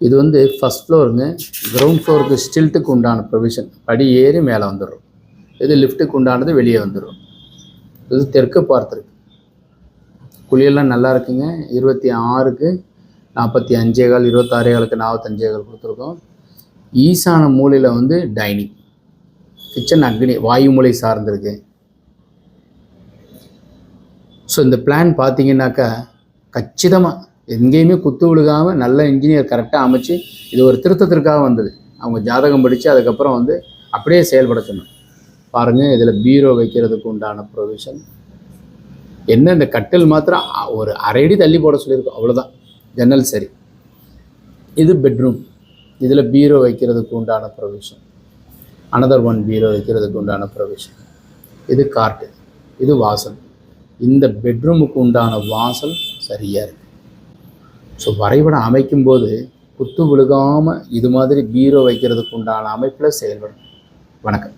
இது வந்து first ஃப்ளோருங்க ground ஃப்ளோருக்கு ஸ்டில்ட்டுக்கு உண்டான ப்ரொவிஷன் படி ஏறி மேலே வந்துடும் இது லிஃப்ட்டுக்கு உண்டானது வெளியே வந்துடும். இது தெற்கு பார்த்துருக்கு குழியெல்லாம் நல்லா இருக்குங்க. இருபத்தி ஆறுக்கு நாற்பத்தி அஞ்சே கால் இருபத்தாறே காலுக்கு நாற்பத்தஞ்சே கால் கொடுத்துருக்கோம். ஈசான மூலையில் வந்து டைனிங் கிச்சன் அக்னி வாயு மூலை சார்ந்திருக்கு ஸோ இந்த பிளான் பார்த்தீங்கன்னாக்கா கச்சிதமாக எங்கேயுமே குத்து விழுகாமல் நல்ல இன்ஜினியர் கரெக்டாக அமைச்சு இது ஒரு திருத்தத்திற்காக வந்தது. அவங்க ஜாதகம் படித்து அதுக்கப்புறம் வந்து அப்படியே செயல்பட சொன்னோம் பாருங்கள் இதில் பீரோ வைக்கிறதுக்கு உண்டான ப்ரொவிஷன் என்ன இந்த கட்டில் மாத்திரம் ஒரு அரை அடி தள்ளி போட சொல்லியிருக்கோம். அவ்வளோதான் ஜன்னல் சரி. இது பெட்ரூம் இதில் பீரோ வைக்கிறதுக்கு உண்டான ப்ரொவிஷன் அனதர் ஒன் பீரோ வைக்கிறதுக்கு உண்டான ப்ரொவிஷன் இது கார்ட்டு இது வாசல். இந்த பெட்ரூமுக்கு உண்டான வாசல் சரியாக இருக்குது ஸோ வரைபடம் அமைக்கும்போது குத்து விழுகாமல் இது மாதிரி பீரோ வைக்கிறதுக்கு உண்டான அமைப்பில் செயல்படும். வணக்கம்.